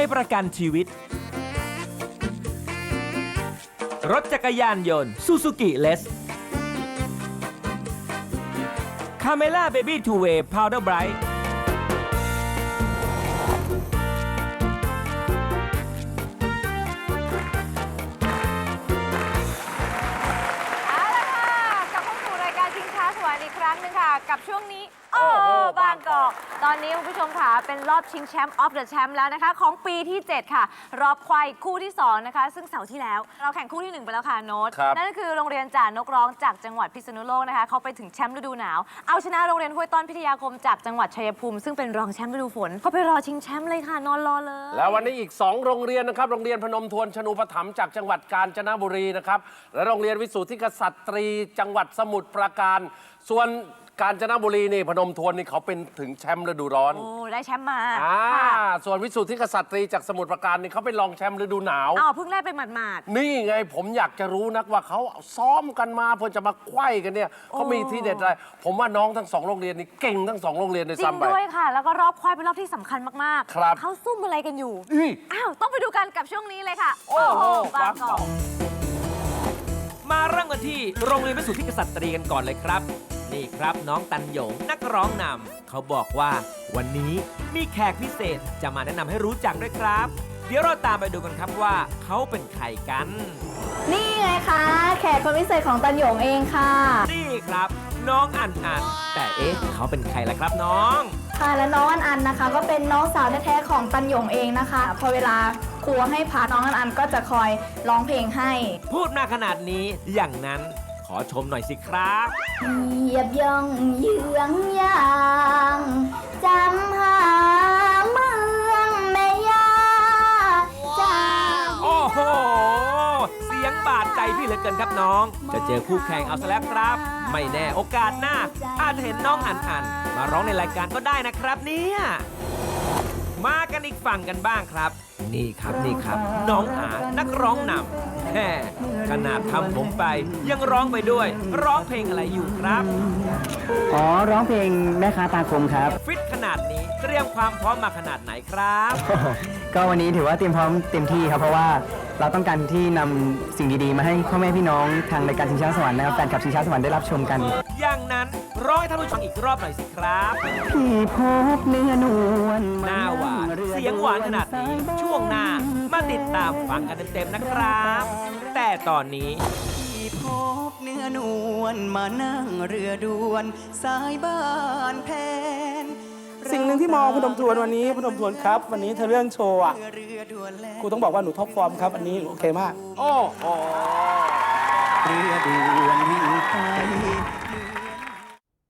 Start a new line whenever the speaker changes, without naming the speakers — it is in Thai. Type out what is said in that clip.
ยประกันชีวิต รถจักรยานยนต์ซูซูกิเลสคาเมล่าเบบี้ทูเวย์พาวเดอร์ไบรท์
เอาละค่ะกลับเข้าสู่รายการชิงช้าสวรรค์อีกครั้งหนึ่งค่ะ กับช่วงนี้ โอ้โหบางกอก ตอนนี้คุณผู้ชมค่ะเป็นรอบชิงแชมป์ออฟเดอะแชมป์แล้วนะคะ ของปีที่ 7 ค่ะ รอบควายคู่ที่ 2 นะคะ ซึ่งเสาร์ที่แล้ว เราแข่งคู่ที่ 1 ไปแล้วค่ะโน้ต
ครับ
นั่นก็คือโรงเรียนจ่านกร้องจากจังหวัดพิษณุโลกนะคะ เขาไปถึงแชมป์ฤดูหนาว เอาชนะโรงเรียนห้วยต้อนพิทยาคมจากจังหวัดชัยภูมิ ซึ่งเป็นรองแชมป์ฤดูฝนเขาไปรอชิงแชมป์เลยค่ะนอนรอเลย
แล้ววันนี้อีก 2 โรงเรียนนะครับ โรงเรียนพนมทวนชนูปถัมภ์จากจังหวัดกาญจนบุรีนะครับ และโรงเรียนวิสุทธิกษัตรี จังหวัดสมุทรปราการ ส่วน กาญจนบุรีนี่พนมทวนนี่เขาเป็นถึงแชมป์ฤดูร้อน
โอ้ได้แชมป์มา
อ่า
ค่ะ
ส่วนวิสุทธิกษัตรีจากสมุทรปราการนี่เขาเป็นรองแชมป์ฤดูหนาว
อ้าวเพิ่งได้ไปหมาด
นี่ไงผมอยากจะรู้นักว่าเขาซ้อมกันมาเพื่อจะมาไขว้กันเนี่ยเขามีที่เด็ดอะไรผมว่าน้องทั้งสองโรงเรียนนี่เก่งทั้งสองโรงเรียนเลย
จริง
ซ้ำไป
ด้วยค่ะ แล้วก็รอบควายเป็นรอบที่สำคัญมาก
ครับ
เขาซุ่มอะไรกันอยู่
อุ้ย
อ้าว ต้องไปดูกันกับช่วงนี้เลยค่ะ
โอ้โห
บางกอก
มาเริ่มกันที่โรงเรียนวิสุทธิกษัตรีกันก่อนเลยครับ นี่ครับน้องตันหยงนักร้องนำเขาบอกว่า วันนี้มีแขกพิเศษจะมาแนะนำให้รู้จักด้วยครับ เดี๋ยวเราตามไปดูกันครับว่าเขาเป็นใครกัน
นี่ไงคะ แขกคนพิเศษของตันหยงเองค่ะ
นี่ครับ น้องอันอัน แต่เอ๊ะเขาเป็นใครล่ะครับน้อง
ค่ะและน้องอันอันนะคะ ก็เป็นน้องสาวแท้ๆของตันหยงเองนะคะ พอเวลาครูให้พักน้องอันอันก็จะคอยร้องเพลงให้
พูดมาขนาดนี้อย่างนั้นข อชมหน่อยสิครับ
เหยียบย่องเยื้องยางจำหางเมืองแม่ยาจำ
โอ้โห เสียงบาดใจพี่เหลือเกินครับน้อง จะเจอคู่แข่งเอาซะแล้วครับ ไม่แน่โอกาสหน้า อาจจะเห็นน้องอันอันมาร้องในรายการก็ได้นะครับเนี่ยมากันอีกฝั่งกันบ้างครับ นี่ครับนี่ครับ น้องอานักร้องนำแฮ่ขนาดทำผมไป ยังร้องไปด้วย ร้องเพลงอะไรอยู่ครับ
อ๋อ ร้องเพลงแม่ค้าตาคมครับ
ฟิตขนาดนี้เตรียมความพร้อมมาขนาดไหนครับ
ก็วันนี้ถือว่าเตรียมพร้อมเต็มที่ครับ เพราะว่าเราต้องการที่นำสิ่งดีๆ มาให้พ่อแม่พี่น้องทางรายการชิงช้าสวรรค์นะครับแฟนคลับชิงช้าสวรรค์ได้รับชมกัน
อย่างนั้นร้องให้ท่านผู้ชมอีกรอบหน่อยสิครับ
พี่พบเนื้อนวล
หน้าหวาน เสียงหวานขนาดนี้ ช่วงหน้ามาติดตามฟังกันเต็มๆนะครับแต่ตอนนี้
พี่พบเนื้อนวลมานั่งเรือด่วน สายบ้านแพน
สิ่งหนึ่งที่มองพนมทวนวันนี้พนมทวนครับ วันนี้เธอเรื่องโชว์อะ
เรือด่วนแล้ว
ครูต้องบอกว่าหนูท็อปฟอร์มครับอันนี้โอเคมาก
โอ้โห
เรือด่